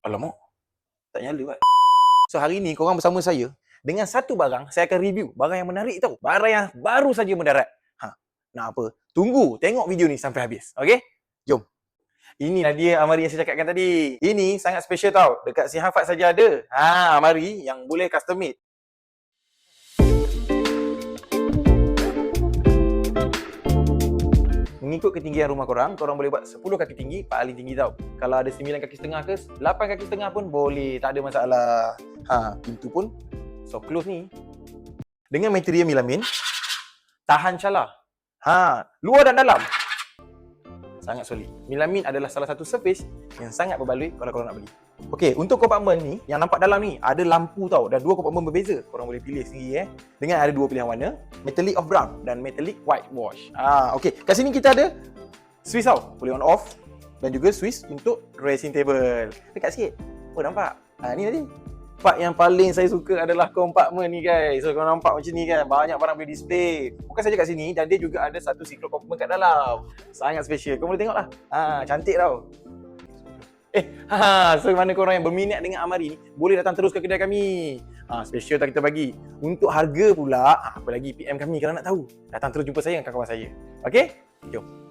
Alamak. Tak nyala kan? So hari ni korang bersama saya dengan satu barang saya akan review. Barang yang menarik tau. Barang yang baru saja mendarat. Ha, nak apa? Tunggu tengok video ni sampai habis. Okey? Jom. Inilah dia Amari yang saya cakapkan tadi. Ini sangat special tau. Dekat si Hafat saja ada. Ha, Amari yang boleh custom made. Mengikut ketinggian rumah korang, korang boleh buat 10 kaki tinggi, paling tinggi tau. Kalau ada 9 kaki setengah ke 8 kaki setengah pun boleh, tak ada masalah. Ha, pintu pun so close ni. Dengan material milamin, tahan calar. Ha, luar dan dalam. Sangat solid. Milamin adalah salah satu surface yang sangat berbaloi kalau korang nak beli. Okey, untuk kompartmen ni, yang nampak dalam ni, ada lampu tau dan dua kompartmen berbeza. Korang boleh pilih sendiri eh. Dengan ada dua pilihan warna, metallic of brown dan metallic white wash. Ah, okey. Kat sini kita ada Swiss tau. Boleh on off dan juga Swiss untuk dressing table. Dekat sikit. Oh, nampak? Ha, ni tadi. Part yang paling saya suka adalah kompartmen ni guys. So, korang nampak macam ni kan. Banyak barang boleh display. Bukan saja kat sini dan dia juga ada satu secret compartment kat dalam. Sangat special. Kau boleh tengok lah. Ha, cantik tau. Eh, ha, so mana korang yang berminat dengan Amari ni, boleh datang terus ke kedai kami. Ha, special tak kita bagi. Untuk harga pula, ha, apa lagi PM kami kalau nak tahu. Datang terus jumpa saya dengan kawan-kawan saya. Okey? Jom.